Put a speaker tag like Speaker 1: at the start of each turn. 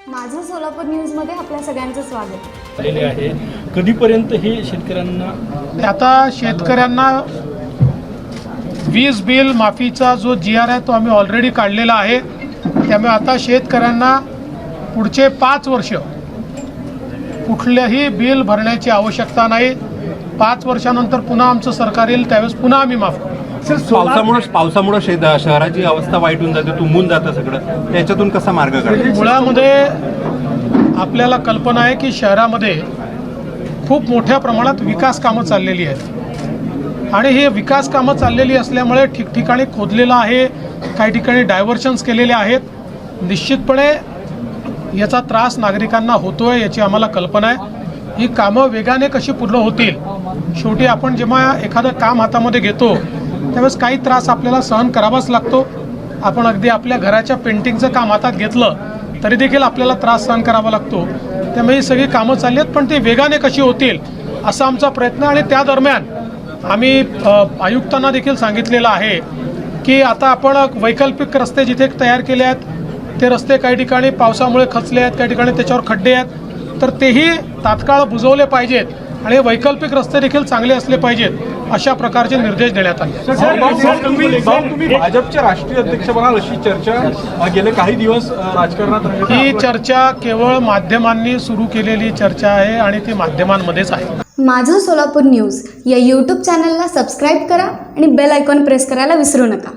Speaker 1: सोलापूर न्यूजमध्ये आपल्या सगळ्यांचं स्वागत.
Speaker 2: आलेले आहे. कधीपर्यंत हे शेतकऱ्यांना
Speaker 3: आता शेतकऱ्यांना वीज बिल माफीचा जो जी आर आहे तो आम्ही ऑलरेडी काढलेला आहे. त्यामुळे आता शेतकऱ्यांना पुढचे पाच वर्ष कुठल्याही बिल भरण्याची आवश्यकता नाही. पाच वर्षानंतर पुन्हा आमचं सरकार येईल त्यावेळेस पुन्हा आम्ही माफ करू.
Speaker 4: पावसामुळे पावसामुळे शहराची अवस्था वाईट होऊन जाते तुंबून जातं सगळं. त्याच्यातून कसा मार्ग काढायचा?
Speaker 3: मुळामध्ये आपल्याला कल्पना आहे की शहरामध्ये खूप मोठ्या प्रमाणात विकास कामं चाललेली आहेत. आणि हे विकास कामं चाललेली असल्यामुळे ठिकठिकाणी खोदलेलं आहे काही ठिकाणी डायव्हर्शन्स केलेले आहेत. निश्चितपणे याचा त्रास नागरिकांना होतोय याची आम्हाला कल्पना आहे. ही कामं वेगाने कशी पूर्ण होतील? शेवटी आपण जेव्हा एखादं काम हातामध्ये घेतो त्यावेळेस काही त्रास आपल्याला सहन करावाच लागतो. आपण अगदी आपल्या घराच्या पेंटिंगचं काम हातात घेतलं तरी देखील आपल्याला त्रास सहन करावा लागतो. त्यामुळे ही सगळी कामं चालली आहेत पण ती वेगाने कशी होतील असा आमचा प्रयत्न आणि त्या दरम्यान आम्ही आयुक्तांना देखील सांगितलेलं आहे की आता आपण वैकल्पिक रस्ते जिथे तयार केले आहेत ते रस्ते काही ठिकाणी पावसामुळे खचले आहेत काही ठिकाणी त्याच्यावर खड्डे आहेत. तर तेही तात्काळ बुजवले पाहिजेत आणि वैकल्पिक रस्ते देखील चांगले असले पाहिजेत अशा प्रकारचे निर्देश देण्यात आले.
Speaker 5: भाजपचे राष्ट्रीय अध्यक्ष बनाल अशी चर्चा गेले काही दिवस राजकारणात
Speaker 3: ही. चर्चा केवळ माध्यमांनी सुरू केलेली चर्चा आहे आणि ती माध्यमांमध्येच आहे.
Speaker 1: माझं सोलापूर न्यूज या यूट्यूब चॅनलला सबस्क्राईब करा आणि बेल आयकॉन प्रेस करायला विसरू नका.